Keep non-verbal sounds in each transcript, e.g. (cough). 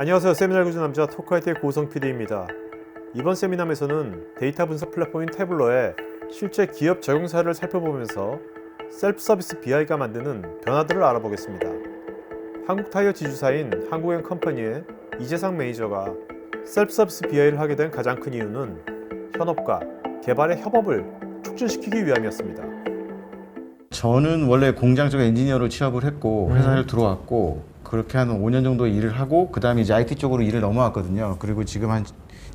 안녕하세요. 세미나를 구준 남자 토크하이트의 고성 PD입니다. 이번 세미나에서는 데이터 분석 플랫폼인 태블러의 실제 기업 적용 사례를 살펴보면서 셀프 서비스 BI가 만드는 변화들을 알아보겠습니다. 한국 타이어 지주사인 한국행 컴퍼니의 이재상 매니저가 셀프 서비스 BI를 하게 된 가장 큰 이유는 현업과 개발의 협업을 촉진시키기 위함이었습니다. 저는 원래 공장 쪽 엔지니어로 취업을 했고 회사를 들어왔고 그렇게 한 5년 정도 일을 하고 그 다음에 이제 IT 쪽으로 일을 넘어왔거든요. 그리고 지금 한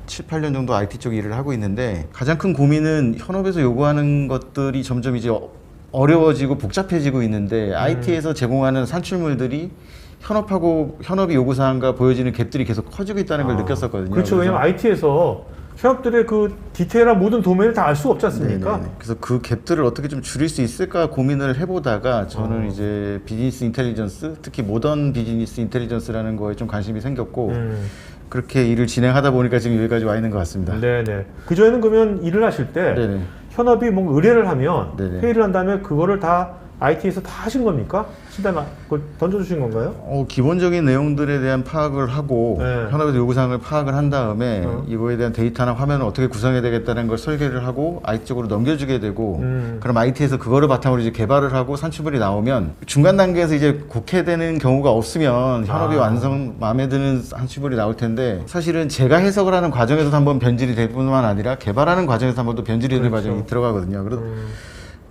7, 8년 정도 IT 쪽 일을 하고 있는데 가장 큰 고민은 현업에서 요구하는 것들이 점점 이제 어- 어려워지고 복잡해지고 있는데 IT에서 제공하는 산출물들이 현업하고 현업이 요구사항과 보여지는 갭들이 계속 커지고 있다는 걸 아, 느꼈었거든요. 그렇죠. 왜냐면 IT에서 현업들의 그 디테일한 모든 도메인을 다 알 수가 없지 않습니까? 네네. 그래서 그 갭들을 어떻게 좀 줄일 수 있을까 고민을 해보다가 저는 어. 이제 비즈니스 인텔리전스, 특히 모던 비즈니스 인텔리전스라는 거에 좀 관심이 생겼고 음. 그렇게 일을 진행하다 보니까 지금 여기까지 와 있는 것 같습니다. 네네. 그 전에는 그러면 일을 하실 때 네네. 현업이 뭔가 의뢰를 하면 네네. 회의를 한 다음에 그거를 다 IT에서 다 하신 겁니까? 신단 그걸 던져주신 건가요? 어, 기본적인 내용들에 대한 파악을 하고 네. 현업에서 요구사항을 파악을 한 다음에 어. 이거에 대한 데이터나 화면을 어떻게 구성해야 되겠다는 걸 설계를 하고 IT 쪽으로 넘겨주게 되고 음. 그럼 IT에서 그거를 바탕으로 이제 개발을 하고 산출물이 나오면 중간 단계에서 이제 곡해되는 경우가 없으면 현업이 아. 완성 마음에 드는 산출물이 나올 텐데 사실은 제가 해석을 하는 과정에서도 한번 변질이 될 뿐만 아니라 개발하는 과정에서 한번 또 변질이 되는 그렇죠. 과정이 들어가거든요. 그래서 음.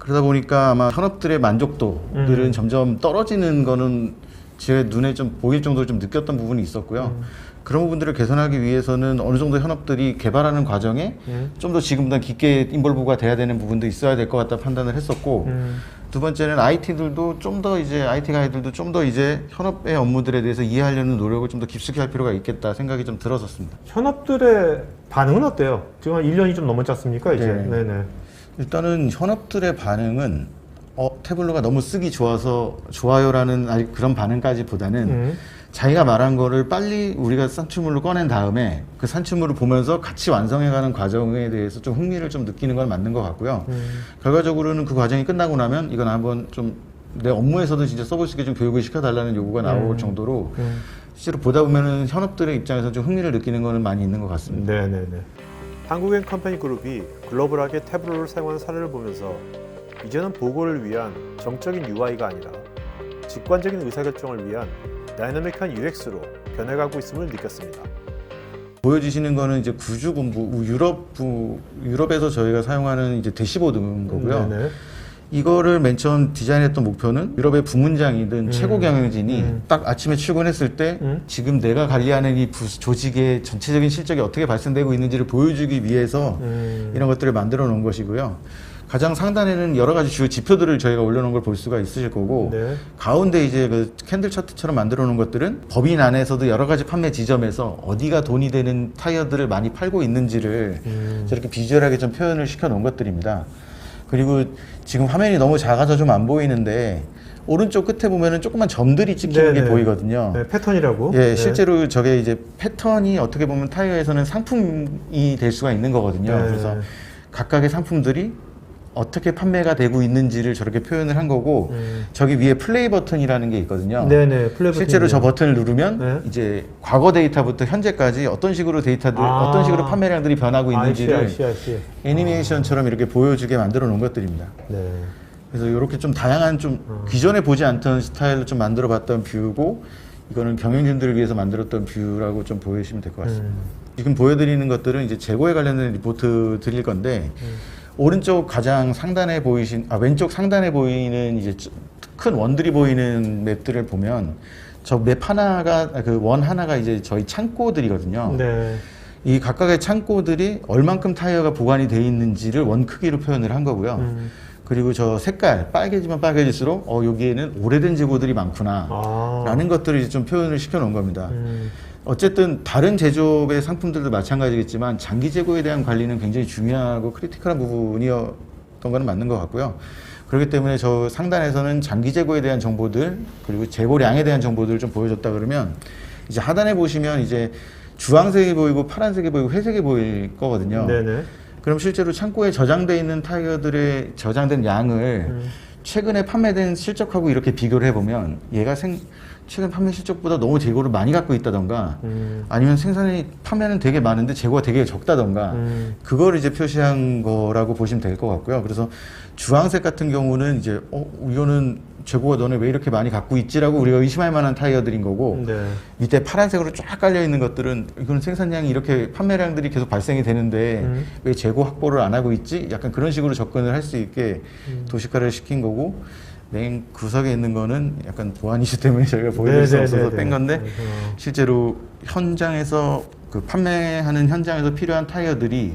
그러다 보니까 아마 현업들의 만족도들은 음. 점점 떨어지는 거는 제 눈에 좀 보일 정도로 좀 느꼈던 부분이 있었고요. 음. 그런 부분들을 개선하기 위해서는 어느 정도 현업들이 개발하는 과정에 음. 좀더 지금보다 깊게 인볼브가 돼야 되는 부분도 있어야 될 것 같다 판단을 했었고 음. 두 번째는 IT들도 좀 더 이제 IT 가이들도 좀 더 이제 현업의 업무들에 대해서 이해하려는 노력을 좀 더 깊숙이 할 필요가 있겠다 생각이 좀 들었었습니다. 현업들의 반응은 어때요? 지금 한 1년이 좀 넘었지 않습니까? 이제. 네. 네. 네 일단은 현업들의 반응은 어, 태블로가 너무 쓰기 좋아서 좋아요라는 그런 반응까지보다는 음. 자기가 말한 거를 빨리 우리가 산출물로 꺼낸 다음에 그 산출물을 보면서 같이 완성해가는 과정에 대해서 좀 흥미를 좀 느끼는 건 맞는 것 같고요. 음. 결과적으로는 그 과정이 끝나고 나면 이건 한번 좀 내 업무에서도 진짜 써볼 수 있게 좀 교육을 시켜달라는 요구가 나올 음. 정도로 음. 실제로 보다 보면은 현업들의 입장에서 좀 흥미를 느끼는 거는 많이 있는 것 같습니다. 네네네. 한국행 컴퍼니 그룹이 글로벌하게 태블로를 사용하는 사례를 보면서 이제는 보고를 위한 정적인 UI가 아니라 직관적인 의사결정을 위한 다이나믹한 UX로 변해가고 있음을 느꼈습니다. 보여주시는 거는 이제 구주 본부 유럽 부 유럽에서 저희가 사용하는 이제 대시보드인 거고요. 네네. 이거를 맨 처음 디자인했던 목표는 유럽의 부문장이든 음. 최고 경영진이 음. 딱 아침에 출근했을 때 음. 지금 내가 관리하는 이 부- 조직의 전체적인 실적이 어떻게 발생되고 있는지를 보여주기 위해서 음. 이런 것들을 만들어 놓은 것이고요. 가장 상단에는 여러 가지 주요 지표들을 저희가 올려놓은 걸 볼 수가 있으실 거고 네. 가운데 이제 그 캔들 차트처럼 만들어 놓은 것들은 법인 안에서도 여러 가지 판매 지점에서 어디가 돈이 되는 타이어들을 많이 팔고 있는지를 음. 저렇게 비주얼하게 좀 표현을 시켜 놓은 것들입니다. 그리고 지금 화면이 너무 작아서 좀 안 보이는데 오른쪽 끝에 보면은 조그만 점들이 찍히는 게 네네. 보이거든요. 네, 패턴이라고. 예, 네. 실제로 저게 이제 패턴이 어떻게 보면 타이어에서는 상품이 될 수가 있는 거거든요. 네. 그래서 각각의 상품들이 어떻게 판매가 되고 있는지를 저렇게 표현을 한 거고 음. 저기 위에 플레이 버튼이라는 게 있거든요. 네네. 플레이 실제로 저. 버튼을 누르면 네. 이제 과거 데이터부터 현재까지 어떤 식으로 데이터들 아. 어떤 식으로 판매량들이 변하고 있는지를 IC, IC. 애니메이션처럼 이렇게 보여주게 만들어 놓은 것들입니다. 네. 그래서 이렇게 좀 다양한 좀 어. 기존에 보지 않던 스타일로 좀 만들어 봤던 뷰고 이거는 경영진들을 위해서 만들었던 뷰라고 좀 보시면 될 것 같습니다. 음. 지금 보여드리는 것들은 이제 재고에 관련된 리포트 드릴 건데 음. 오른쪽 가장 상단에 보이신 아 왼쪽 상단에 보이는 이제 쭈- 큰 원들이 보이는 맵들을 보면 저 맵 하나가 그 원 하나가 이제 저희 창고들이거든요. 네. 이 각각의 창고들이 얼만큼 타이어가 보관이 돼 있는지를 원 크기로 표현을 한 거고요. 음. 그리고 저 색깔 빨개지면 빨개질수록 어 여기에는 오래된 재고들이 많구나 아. 라는 것들을 이제 좀 표현을 시켜 놓은 겁니다. 음. 어쨌든 다른 제조업의 상품들도 마찬가지겠지만 장기 재고에 대한 관리는 굉장히 중요하고 크리티컬한 부분이었던 거는 맞는 것 같고요. 그렇기 때문에 저 상단에서는 장기 재고에 대한 정보들 그리고 재고량에 대한 정보들을 좀 보여줬다 그러면 이제 하단에 보시면 이제 주황색이 보이고 파란색이 보이고 회색이 보일 거거든요. 네네. 그럼 실제로 창고에 저장돼 있는 타이어들의 저장된 양을 음. 최근에 판매된 실적하고 이렇게 비교를 해보면 얘가 생 최근 판매 실적보다 너무 재고를 많이 갖고 있다던가 음. 아니면 생산이 판매는 되게 많은데 재고가 되게 적다던가 음. 그걸 이제 표시한 거라고 보시면 될 것 같고요. 그래서 주황색 같은 경우는 이제 어 이거는 재고가 너네 왜 이렇게 많이 갖고 있지라고 우리가 의심할 만한 타이어들인 거고 네. 밑에 파란색으로 쫙 깔려 있는 것들은 이거는 생산량이 이렇게 판매량들이 계속 발생이 되는데 음. 왜 재고 확보를 안 하고 있지? 약간 그런 식으로 접근을 할 수 있게 음. 도식화를 시킨 거고 맨 구석에 있는 거는 약간 보안 이슈 때문에 (laughs) 저희가 보여드릴 수 없어서 뺀 건데 어. 실제로 현장에서 그 판매하는 현장에서 필요한 타이어들이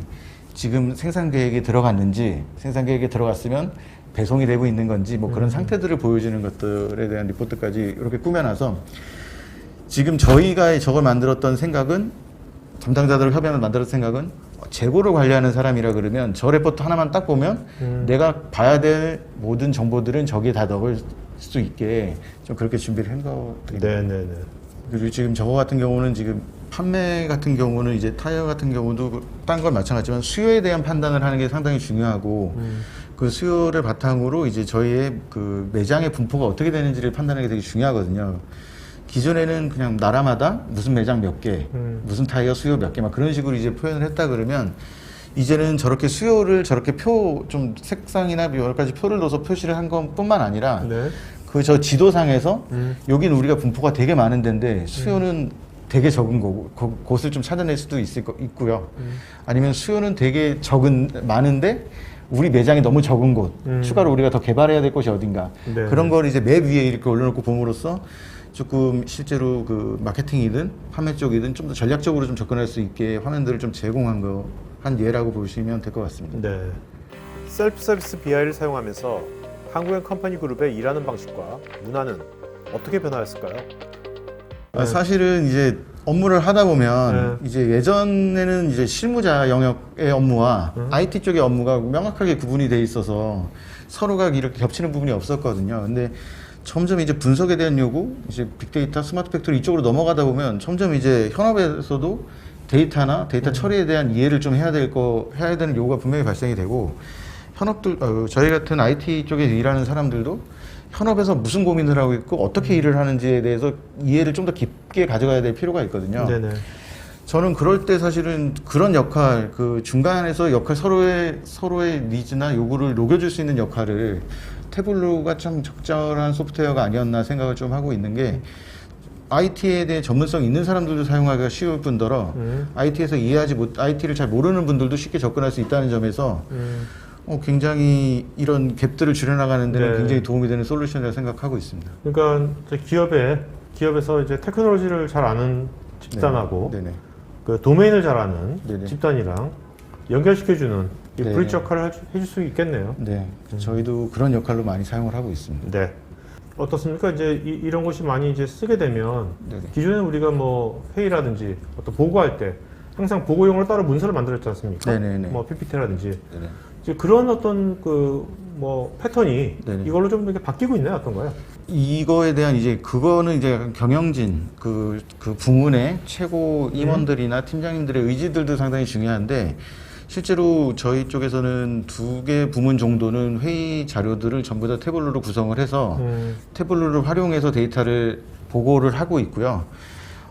지금 생산 계획에 들어갔는지 생산 계획에 들어갔으면 배송이 되고 있는 건지 뭐 그런 상태들을 보여주는 것들에 대한 리포트까지 이렇게 꾸며놔서 지금 저희가 저걸 만들었던 생각은 담당자들 협의하면 만들었던 생각은 재고를 관리하는 사람이라 그러면 저 레포트 하나만 딱 보면 음. 내가 봐야 될 모든 정보들은 저기에 다 넣을 수 있게 좀 그렇게 준비를 한 것들입니다. 네, 네, 네. 그리고 지금 저거 같은 경우는 지금 판매 같은 경우는 이제 타이어 같은 경우도 딴 건 마찬가지지만 수요에 대한 판단을 하는 게 상당히 중요하고 음. 그 수요를 바탕으로 이제 저희의 그 매장의 분포가 어떻게 되는지를 판단하는 게 되게 중요하거든요. 기존에는 그냥 나라마다 무슨 매장 몇 개, 음. 무슨 타이어 수요 몇 개 막 그런 식으로 이제 표현을 했다 그러면 이제는 저렇게 수요를 저렇게 표 좀 색상이나 뭐 여러 가지 표를 넣어서 표시를 한 것뿐만 아니라 네. 그 저 지도상에서 음. 여기는 우리가 분포가 되게 많은 데인데 수요는 되게 적은 거고 그 곳을 좀 찾아낼 수도 있을 거 있고요. 음. 아니면 수요는 되게 적은 많은데 우리 매장이 너무 적은 곳 음. 추가로 우리가 더 개발해야 될 곳이 어딘가 네. 그런 걸 이제 맵 위에 이렇게 올려놓고 봄으로써 조금 실제로 그 마케팅이든 판매 쪽이든 좀 더 전략적으로 좀 접근할 수 있게 화면들을 좀 제공한 거 한 예라고 보시면 될 것 같습니다. 네. 셀프 서비스 BI를 사용하면서 한국엔 컴퍼니 그룹의 일하는 방식과 문화는 어떻게 변화했을까요? 아, 사실은 이제 업무를 하다 보면 네. 이제 예전에는 이제 실무자 영역의 업무와 음. IT 쪽의 업무가 명확하게 구분이 돼 있어서 서로가 이렇게 겹치는 부분이 없었거든요. 근데 점점 이제 분석에 대한 요구, 이제 빅데이터, 스마트 팩토리 이쪽으로 넘어가다 보면 점점 이제 현업에서도 데이터나 데이터 처리에 대한 이해를 좀 해야 될 거, 해야 되는 요구가 분명히 발생이 되고 현업들, 어, 저희 같은 IT 쪽에 일하는 사람들도 현업에서 무슨 고민을 하고 있고 어떻게 일을 하는지에 대해서 이해를 좀 더 깊게 가져가야 될 필요가 있거든요. 네네. 저는 그럴 때 사실은 그런 역할, 그 중간에서 역할 서로의 서로의 니즈나 요구를 녹여줄 수 있는 역할을 태블로가 참 적절한 소프트웨어가 아니었나 생각을 좀 하고 있는 게 IT에 대해 전문성 있는 사람들도 사용하기가 쉬울 뿐더러 음. IT에서 이해하지 못, IT를 잘 모르는 분들도 쉽게 접근할 수 있다는 점에서 음. 어, 굉장히 이런 갭들을 줄여나가는 데는 네. 굉장히 도움이 되는 솔루션이라고 생각하고 있습니다. 그러니까 기업에 기업에서 이제 테크놀로지를 잘 아는 집단하고 네네. 그 도메인을 잘 아는 네네. 집단이랑 연결시켜주는 이 네. 브릿지 역할을 해주- 해줄 수 있겠네요. 네, 저희도 그런 역할로 많이 사용을 하고 있습니다. 네. 어떻습니까? 이제 이, 런 것이 많이 이제 쓰게 되면 네네. 기존에 우리가 뭐 회의라든지 어떤 보고할 때 항상 보고용으로 따로 문서를 만들었지 않습니까? 네네네. 뭐 PPT라든지 네네. 이제 그런 어떤 그 뭐 패턴이 네네. 이걸로 좀 이렇게 바뀌고 있나요? 어떤가요? 이거에 대한 이제 그거는 이제 경영진 그, 그 부문의 최고 임원들이나 팀장님들의 의지들도 상당히 중요한데 실제로 저희 쪽에서는 두 개 부문 정도는 회의 자료들을 전부 다 태블로로 구성을 해서 음, 태블로를 활용해서 데이터를 보고를 하고 있고요.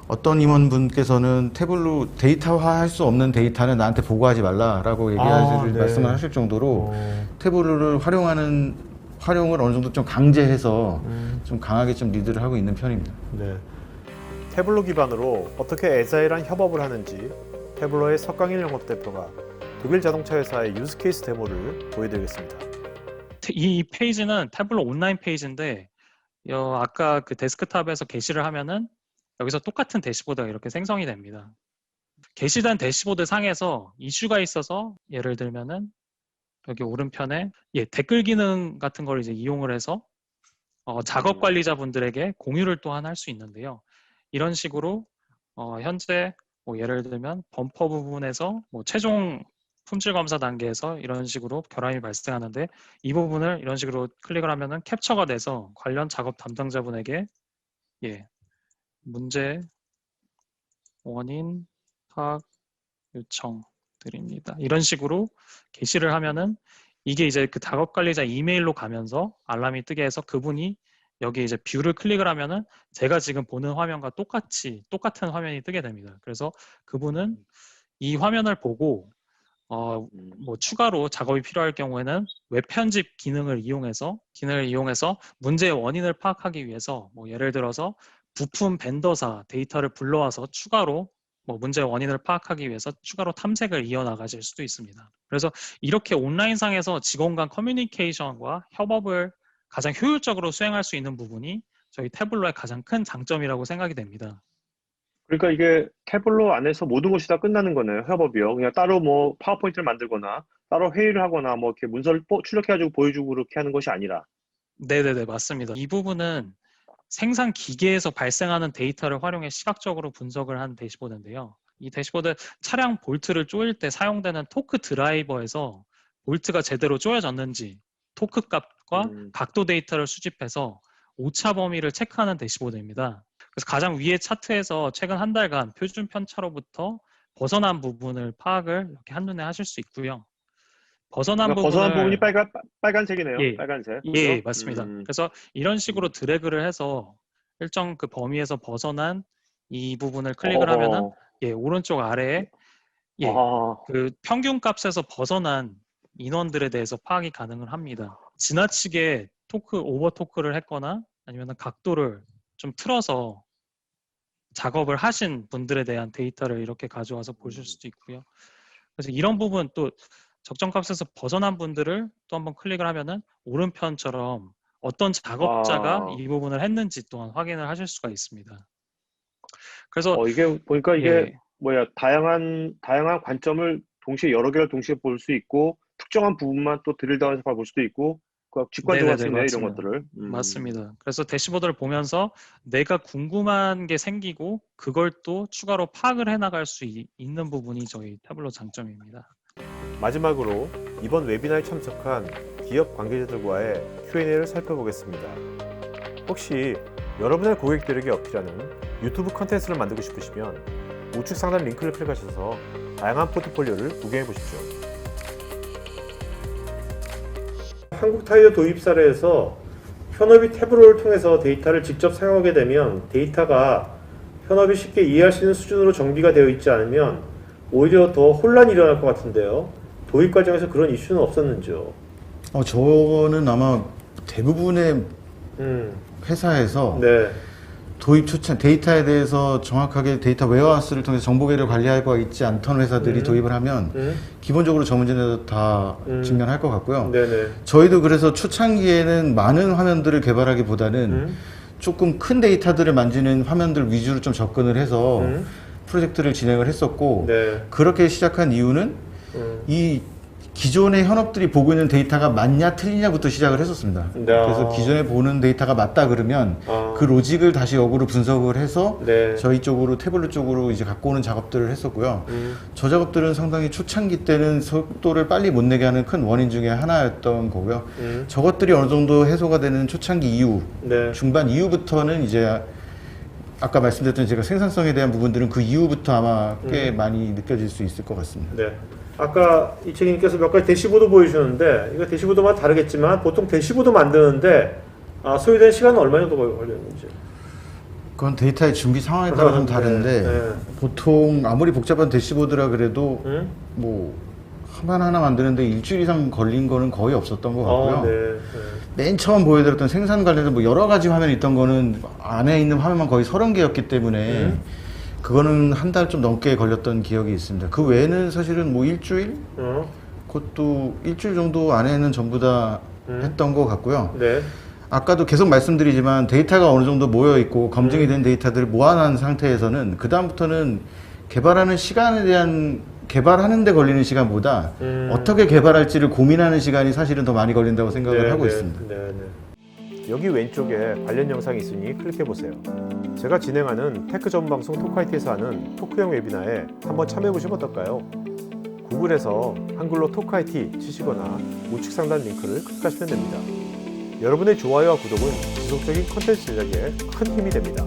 어떤 임원분께서는 태블로 데이터화 할 수 없는 데이터는 나한테 보고하지 말라라고 얘기하실 아, 네. 말씀을 하실 정도로 어, 태블로를 활용하는 활용을 어느 정도 좀 강제해서 음, 좀 강하게 좀 리드를 하고 있는 편입니다. 네. 태블로 기반으로 어떻게 에자일한 협업을 하는지 태블로의 석강일 영업 대표가 독일 자동차 회사의 유스케이스 데모를 보여드리겠습니다. 이 페이지는 태블로 온라인 페이지인데 어, 아까 그 데스크탑에서 게시를 하면은 여기서 똑같은 대시보드가 이렇게 생성이 됩니다. 게시된 대시보드 상에서 이슈가 있어서 예를 들면은 여기 오른편에 예, 댓글 기능 같은 걸 이제 이용을 해서 어, 작업 관리자분들에게 공유를 또한 할 수 있는데요. 이런 식으로 어, 현재 뭐 예를 들면 범퍼 부분에서 뭐 최종 품질 검사 단계에서 이런 식으로 결함이 발생하는데 이 부분을 이런 식으로 클릭을 하면은 캡처가 돼서 관련 작업 담당자분에게 예 문제 원인 파악 요청 드립니다. 이런 식으로 게시를 하면은 이게 이제 그 작업 관리자 이메일로 가면서 알람이 뜨게 해서 그분이 여기 이제 뷰를 클릭을 하면은 제가 지금 보는 화면과 똑같이 똑같은 화면이 뜨게 됩니다. 그래서 그분은 이 화면을 보고 어, 음. 뭐 추가로 작업이 필요할 경우에는 웹 편집 기능을 이용해서 기능을 이용해서 문제의 원인을 파악하기 위해서 뭐 예를 들어서 부품 벤더사 데이터를 불러와서 추가로 뭐 문제의 원인을 파악하기 위해서 추가로 탐색을 이어나가실 수도 있습니다. 그래서 이렇게 온라인상에서 직원 간 커뮤니케이션과 협업을 가장 효율적으로 수행할 수 있는 부분이 저희 태블로의 가장 큰 장점이라고 생각이 됩니다. 그러니까 이게 태블로 안에서 모든 것이 다 끝나는 거네요. 협업이요. 그냥 따로 뭐 파워포인트를 만들거나 따로 회의를 하거나 뭐 이렇게 문서를 뽀- 출력해가지고 보여주고 그렇게 하는 것이 아니라. 네네네, 맞습니다. 이 부분은 생산 기계에서 발생하는 데이터를 활용해 시각적으로 분석을 한 대시보드인데요. 이 대시보드 차량 볼트를 조일 때 사용되는 토크 드라이버에서 볼트가 제대로 조여졌는지 토크 값과 음. 각도 데이터를 수집해서 오차 범위를 체크하는 대시보드입니다. 그래서 가장 위에 차트에서 최근 한 달간 표준 편차로부터 벗어난 부분을 파악을 이렇게 한눈에 하실 수 있고요. 벗어난 그러니까 부분을 벗어난 부분이 빨간 빨간색이네요. 예. 빨간색. 예, 그죠? 맞습니다. 음. 그래서 이런 식으로 드래그를 해서 일정 그 범위에서 벗어난 이 부분을 클릭을 하면은. 예, 오른쪽 아래에 예, 아, 그 평균 값에서 벗어난 인원들에 대해서 파악이 가능을 합니다. 지나치게 토크 오버 토크를 했거나 아니면 각도를 좀 틀어서 작업을 하신 분들에 대한 데이터를 이렇게 가져와서 보실 수도 있고요. 그래서 이런 부분 또 적정 값에서 벗어난 분들을 또 한번 클릭을 하면은 오른편처럼 어떤 작업자가 아. 이 부분을 했는지 또한 확인을 하실 수가 있습니다. 그래서 어, 이게 보니까 이게 예, 뭐야 다양한 다양한 관점을 동시에 여러 개를 동시에 볼 수 있고 특정한 부분만 또 드릴다운해서 볼 수도 있고 그 직관적으로 있네 이런 맞습니다. 것들을. 음. 맞습니다. 그래서 대시보드를 보면서 내가 궁금한 게 생기고 그걸 또 추가로 파악을 해 나갈 수 이- 있는 부분이 저희 태블로 장점입니다. 마지막으로 이번 웨비나에 참석한 기업 관계자들과의 Q&A를 살펴보겠습니다. 혹시 여러분의 고객들에게 어필하는 유튜브 컨텐츠를 만들고 싶으시면 우측 상단 링크를 클릭하셔서 다양한 포트폴리오를 구경해 보십시오. 한국 타이어 도입 사례에서 현업이 태블로를 통해서 데이터를 직접 사용하게 되면 데이터가 현업이 쉽게 이해할 수 있는 수준으로 정비가 되어 있지 않으면 오히려 더 혼란이 일어날 것 같은데요. 도입 과정에서 그런 이슈는 없었는지요? 어, 저는 아마 대부분의 음, 회사에서 네, 도입 초창 데이터에 대해서 정확하게 데이터 웨어하우스를 통해서 정보계를 관리할 거 있지 않던 회사들이 음. 도입을 하면 음, 기본적으로 저 문제는 다 음. 직면할 것 같고요. 네네, 저희도 그래서 초창기에는 많은 화면들을 개발하기보다는 음, 조금 큰 데이터들을 만지는 화면들 위주로 좀 접근을 해서 음, 프로젝트를 진행을 했었고 네, 그렇게 시작한 이유는 음, 이 기존의 현업들이 보고 있는 데이터가 맞냐 틀리냐부터 시작을 했었습니다. 네. 그래서 기존에 보는 데이터가 맞다 그러면 아, 그 로직을 다시 역으로 분석을 해서 네, 저희 쪽으로 태블릿 쪽으로 이제 갖고 오는 작업들을 했었고요. 음, 저 작업들은 상당히 초창기 때는 속도를 빨리 못 내게 하는 큰 원인 중에 하나였던 거고요. 음, 저것들이 어느 정도 해소가 되는 초창기 이후, 네, 중반 이후부터는 이제 아까 말씀드렸던 제가 생산성에 대한 부분들은 그 이후부터 아마 꽤 음. 많이 느껴질 수 있을 것 같습니다. 네. 아까 이채기님께서 몇 가지 대시보드 보여주셨는데 이거 대시보드마다 다르겠지만 보통 대시보드 만드는데 아, 소요된 시간은 얼마 정도 걸렸는지. 그건 데이터의 준비 상황에 따라 좀 네, 다른데 네. 보통 아무리 복잡한 대시보드라 그래도 음? 뭐 화면 하나 만드는데 일주일 이상 걸린 거는 거의 없었던 것 같고요. 어, 네, 네. 맨 처음 보여드렸던 생산 관련해서 뭐 여러 가지 화면이 있던 거는 안에 있는 화면만 거의 30개였기 때문에 음. 그거는 한 달 좀 넘게 걸렸던 기억이 있습니다. 그 외에는 사실은 뭐 일주일? 어, 그것도 일주일 정도 안에는 전부 다 음. 했던 것 같고요. 네, 아까도 계속 말씀드리지만 데이터가 어느 정도 모여 있고 검증이 음. 된 데이터들을 모아놓은 상태에서는 그 다음부터는 개발하는 시간에 대한 개발하는 데 걸리는 시간보다 음. 어떻게 개발할지를 고민하는 시간이 사실은 더 많이 걸린다고 생각을 네, 하고 네, 있습니다. 네, 네. 여기 왼쪽에 관련 영상이 있으니 클릭해 보세요. 제가 진행하는 테크 전문 방송 토크아이티에서 하는 토크형 웨비나에 한번 참여해 보시면 어떨까요? 구글에서 한글로 토크아이티 치시거나 우측 상단 링크를 클릭하시면 됩니다. 여러분의 좋아요와 구독은 지속적인 컨텐츠 제작에 큰 힘이 됩니다.